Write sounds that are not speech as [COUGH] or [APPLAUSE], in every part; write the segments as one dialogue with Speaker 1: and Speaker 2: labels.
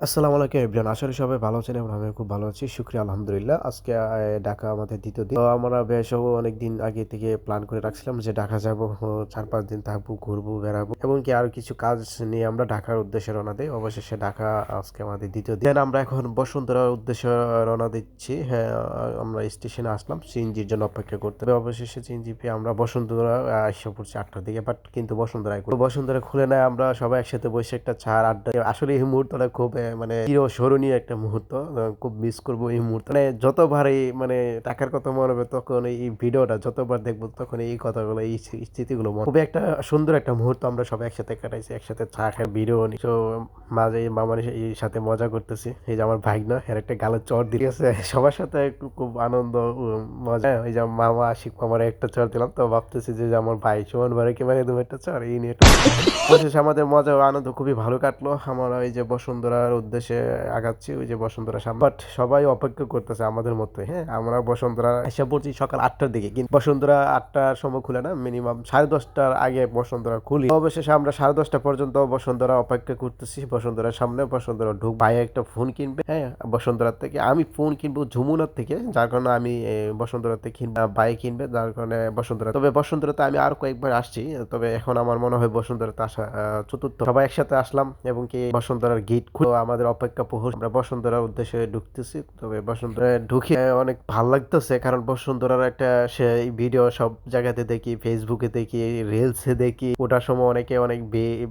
Speaker 1: আসসালামু আলাইকুম আশা করি সবাই ভালো আছেন এবং আমি খুব ভালো আছি। শুক্রিয়া, আলহামদুলিল্লাহ। আজকে ঢাকা আমাদের দ্বিতীয় দিন। আমরা বেশ অনেক দিন আগে থেকে প্ল্যান করে রাখছিলাম যে ঢাকা যাব, চার পাঁচ দিন থাকব, ঘুরবো, বেড়াবো এবং কি আরও কিছু কাজ নিয়ে আমরা ঢাকার উদ্দেশ্যে রওনা দিই। অবশেষে ঢাকা আজকে আমাদের দ্বিতীয় দিন। আমরা এখন বসুন্ধরার উদ্দেশ্যে রওনা দিচ্ছি। হ্যাঁ আমরা স্টেশনে আসলাম সিএনজির জন্য অপেক্ষা করতে হবে। অবশেষে সিএনজি পেয়ে আমরা বসুন্ধরা আসা পড়ছি আটটার দিকে বাট কিন্তু বসুন্ধরায় বসুন্ধরা খুলে নেয় আমরা সবাই একসাথে বসে একটা চার আড্ডা আসলে এই মুহূর্তটা খুব মানে চির স্মরণীয় একটা মুহূর্ত খুব মিস করব এই মুহূর্ত। মানে যতবারই মানে টাকার কথা মনে হবে, তখন এই ভিডিওটা যতবার দেখব, তখন এই কথাগুলো, এই স্মৃতিগুলো খুবই একটা সুন্দর একটা মুহূর্ত আমরা সবাই একসাথে কাটাইছি, একসাথে চা খাই ভিডিও তো মাঝে মামার এই সাথে মজা করতেছি। এই যে আমার ভাই না এর একটা গালের চর দিয়ে গেছে সবার সাথে খুব- আনন্দ মজা। এই যে মামা আশিক মামার একটা চর দিলাম, তো ভাবতেছি যে আমার ভাই সুমন ভাই কি মানে তুমি একটা চর? এই নিয়ে আমাদের মজা আনন্দ খুবই ভালো কাটলো। আমার এই যে বসুন্ধরার উদ্দেশ্যে আগাচ্ছি ওই যে বসুন্ধরা সামনে। বাট সবাই অপেক্ষা করতেছে আমাদের মতোই হ্যাঁ? আমরা বসুন্ধরা এসে পড়ছি সকাল আটটার দিকে। কিন্তু বসুন্ধরা আটটার সময় খুলে না মিনিমাম সাড়ে দশটার আগে বসুন্ধরা খুলি। অবশেষে আমরা সাড়ে দশটা পর্যন্ত বসুন্ধরা অপেক্ষা করতেছি। বসুন্ধরার সামনে বসুন্ধরা ঢুক ভাই একটা ফোন কিনবে হ্যাঁ? বসুন্ধরার থেকে আমি ফোন কিনবো ঝুমুনার থেকে, যার কারণে আমি থেকে বাইক কিনবে, যার কারণে বসুন্ধরা তবে বসুন্ধরাতে আমি আর কয়েকবার আসছি, তবে এখন আমার মনে হয় বসুন্ধরাতে আসা চতুর্থ। সবাই একসাথে আসলাম এবং কি বসুন্ধরার গেট খুলে আমাদের অপেক্ষা প্রহর। আমরা বসুন্ধরার উদ্দেশ্যে ঢুকতেছি। তবে বসুন্ধরা ঢুকে অনেক ভালো লাগতেছে, কারণ বসুন্ধরার একটা সেই ভিডিও সব জায়গাতে দেখি ফেসবুকে দেখি রিলসে দেখি। ওটার সময় অনেকে অনেক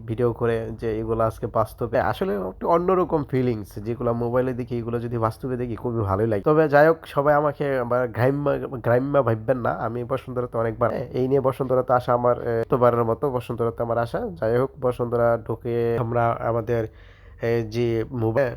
Speaker 1: ভিডিও করে যে এগুলো আজকে বাস্তবে। আসলে একটা অন্যরকম ফিলিংস যেগুলো মোবাইলে দেখি, এগুলো যদি বাস্তবে দেখি, খুবই ভালোই লাগে। তবে যাই হোক, সবাই আমাকে আবার গ্রাম্য গ্রাম্য ভাববেন না। আমি বসুন্ধরাতে অনেকবার, এই নিয়ে বসুন্ধরাতে আসা আমার তোবারের মতো বসুন্ধরাতে আমার আসা যাই হোক, বসুন্ধরা ঢুকে আমরা আমাদের যে মোবাইল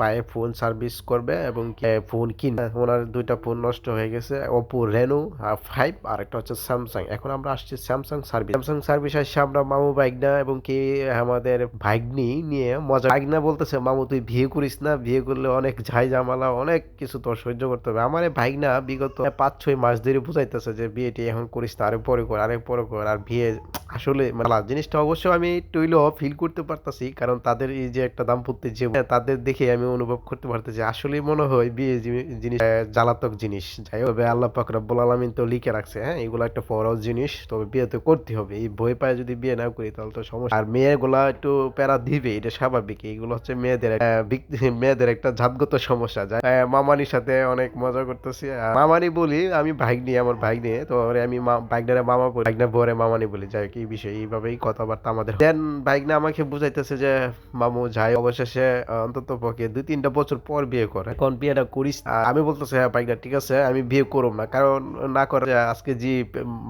Speaker 1: বাই ফোন সার্ভিস করবে এবং ফোন কিনবে ওনার দুইটা ফোন নষ্ট হয়ে গেছে ওপো রেনো ফাইভ আর একটা হচ্ছে স্যামসাং এখন আমরা আসছি স্যামসাং সার্ভিস স্যামসাং সার্ভিস আসছে আমরা মামু বাইকনা এবং কি, আমাদের ভাগ্নি নিয়ে মজা। ভাগ্না বলতেছে, মামু, তুই বিয়ে করিস না, বিয়ে করলে অনেক ঝাই ঝামেলা অনেক কিছু তোর সহ্য করতে হবে। আমার এই ভাগ্না বিগত পাঁচ ছয় মাস ধরে বুঝাইতেছে যে, বিয়েটি এখন করিস না আরে পরে কর আরে পরে কর, আর বিয়ে আসলে মানে জিনিসটা অবশ্য আমি হইলেও ফিল করতে পারতাছি, কারণ তাদের এই যে একটা দাম্পত্য জীবন তাদের দেখে আমি অনুভব করতে পারতেছি। আসলে মনে হয় বিয়ে জিনিস জ্বালাতক জিনিস। যাই হোক আল্লাহ পাক রব্বুল আলামিন তো লিখে রাখছে হ্যাঁ এগুলো একটা ফরজ জিনিস, তবে বিয়ে তো করতে হবে। এই ভয় পায় যদি বিয়ে না করি, তাহলে তো সমস্যা। আর মেয়েগুলা একটু প্যারা দিবে, এটা স্বাভাবিক। এগুলো হচ্ছে মেয়েদের বিক- [LAUGHS] মেয়েদের একটা জাতগত সমস্যা। যায় মামানির সাথে অনেক মজা করতেছি। মামানি বলি, আমি বাইক নিয়ে আমার বাইক নিয়ে তো আমি বাইকটারে মামা বলি বাইক বরে মামানি বলি। যাই হোক এই বিষয়ে এইভাবেই কথাবার্তা আমাদের দেন বাইক না আমাকে বুঝাইতেছে যে, মামু, যাই অবশেষে অন্তত পক্ষে দুই তিনটা বছর পর বিয়ে করে। এখন বিয়েটা করিস। আমি বলতেছি হ্যাঁ বাইকটা ঠিক আছে, আমি বিয়ে করব না। কারণ না করে আজকে যে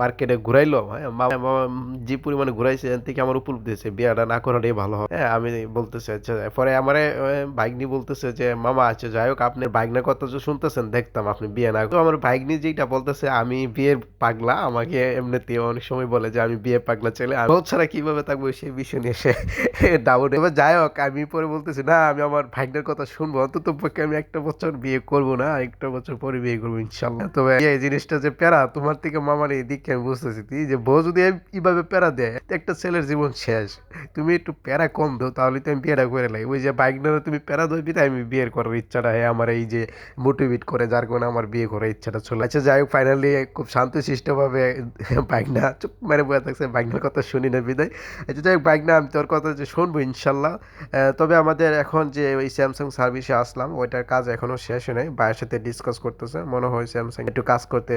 Speaker 1: মার্কেটে ঘুরাইলো হ্যাঁ যে পরিমাণে ঘুরাইছে, এর থেকে আমার উপলব্ধি হয়েছে, বিয়েটা না করাটাই ভালো হবে। হ্যাঁ আমি বলতেছি আচ্ছা। পরে আমারে বাইক নিয়ে বলতেছে যে, মামা আচ্ছা যাই হোক, আপনি বাইক না কথা যে শুনতেছেন, দেখতাম আপনি বিয়ে না তো আমার নিয়ে যেটা বলতেছে, আমি বিয়ের পাগলা। আমাকে এমনিতে অনেক সময় বলে যে, আমি বিয়ে পাগলা ছেলে আমি ছাড়া কীভাবে থাকব সেই বিষয় নিয়ে সে ডাউট এবার যাই হোক, আমি পরে বলতেছি, না, আমি আমার ভাগ্নের কথা শুনব। অন্তত পক্ষে আমি একটা বছর বিয়ে করব না, একটা বছর পরে বিয়ে করব, ইনশাল্লাহ। তবে এই জিনিসটা যে প্যারা, তোমার থেকে মামার এই দিকে আমি বুঝতেছি তুই যে বউ যদি এইভাবে প্যারা দেয় একটা ছেলের জীবন শেষ। তুমি একটু প্যারা কম দাও, তাহলে তো আমি বিয়েটা করে লাই। ওই যে বাইক নিয়ে তুমি প্যারা দইবি তাই আমি বিয়ের করার ইচ্ছাটা হয় আমার এই যে মোটিভেট করে, যার কারণে আমার বিয়ে করার ইচ্ছাটা চলে। আচ্ছা যাই হোক ফাইনালি খুব শান্তশিষ্টভাবে বাইক না চুপ মেরে বয়ে থাকছে বাইকনার কথা শুনি না বিদায়। আচ্ছা যাই হোক বাইক না আমি তোর কথা যে শুনব, ইনশাল্লাহ। তবে আমাদের এখন যে ওই স্যামসাং সার্ভিসে আসলাম, ওইটার কাজ এখনও শেষ নাই ভাইয়ের সাথে ডিসকাস করতেছে। মনে হয় স্যামসাং একটু কাজ করতে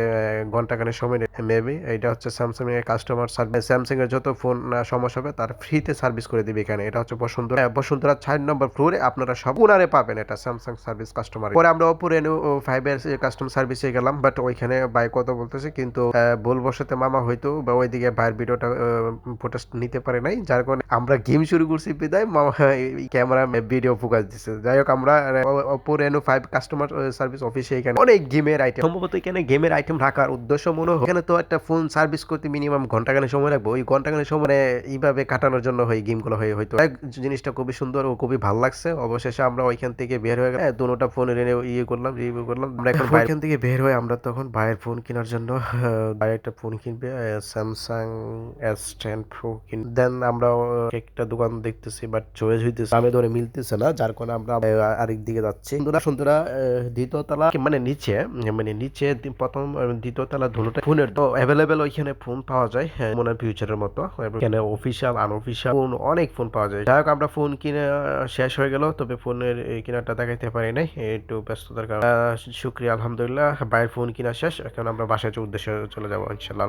Speaker 1: ঘন্টাখানে সময় মেবি এটা হচ্ছে স্যামসাং এর কাস্টমার সার্ভিস স্যামসাং এর যত ফোন সমস্যা হবে, তার ফ্রিতে সার্ভিস করে দিবে এখানে। এটা হচ্ছে বসুন্ধরা বসুন্ধরা চার নম্বর ফ্লোরে আপনারা সব ওনারে পাবেন এটা স্যামসাং সার্ভিস কাস্টমার পরে আমরা ওপো রেনু ফাইভ এর কাস্টমার সার্ভিসে গেলাম বাট ওইখানে বাইক কথা বলতেছে, কিন্তু ভুল বসতে মামা হয়তো বা ওইদিকে ভাইয়ের ভিডিওটা ফুটেজ নিতে পারে নাই, যার কারণে আমরা গেম শুরু করছি বিদায়। ক্যামেরা ভিডিও ফোকাস দিচ্ছে যাই হোক, আমরা Oppo Reno five customer service অফিসে এখানে অনেক গেমের আইটেম সম্ভবত এখানে গেমের আইটেম রাখার উদ্দেশ্য মনে হয়। এখানে তো একটা ফোন সার্ভিস করতে মিনিমাম ঘন্টাখানে সময় লাগবে। ওই ঘন্টাখানে সময় মানে এইভাবে কাটানোর জন্য হয় গেমগুলো হয়ে হয়তো। জিনিসটা খুবই সুন্দর ও খুবই ভালো লাগছে। অবশেষে আমরা ওইখান থেকে বের হয়ে গেলাম। দুটা ফোন এনে ইয়ে করলাম রিভিউ করলাম। আমরা এখন ওইখান থেকে বের হয়ে আমরা তখন ভাইয়ের ফোন কেনার জন্য ভাই একটা ফোন কিনবে স্যামসাং এস টেন প্রো কিন দেন আমরা একটা দোকান দেখতেছি বাট চয়েস হইতেছে দামে ধরে মিলতেছে না যার কারণে আমরা আরেক দিকে যাচ্ছি। বন্ধুরা সুন্দরা দ্বিতীয় তলা মানে নিচে মানে নিচে প্রথম এবং দ্বিতীয় তলা দুটোটা ফোনের তো অ্যাভেলেবেল ওইখানে ফোন পাওয়া যায় হ্যাঁ, মনে ফিউচারের মতো এখানে অফিসিয়াল আনঅফিসিয়াল ফোন অনেক ফোন পাওয়া যায়। যাই হোক আমরা ফোন কিনে শেষ হয়ে গেল তবে ফোনের কিনাটা দেখাইতে পারি নাই একটু ব্যস্ততার কারণে। শুক্রিয়া আলহামদুলিল্লাহ বাইরের ফোন কিনা শেষ এখন আমরা বাসায় উদ্দেশ্যে চলে যাব ইনশাল্লাহ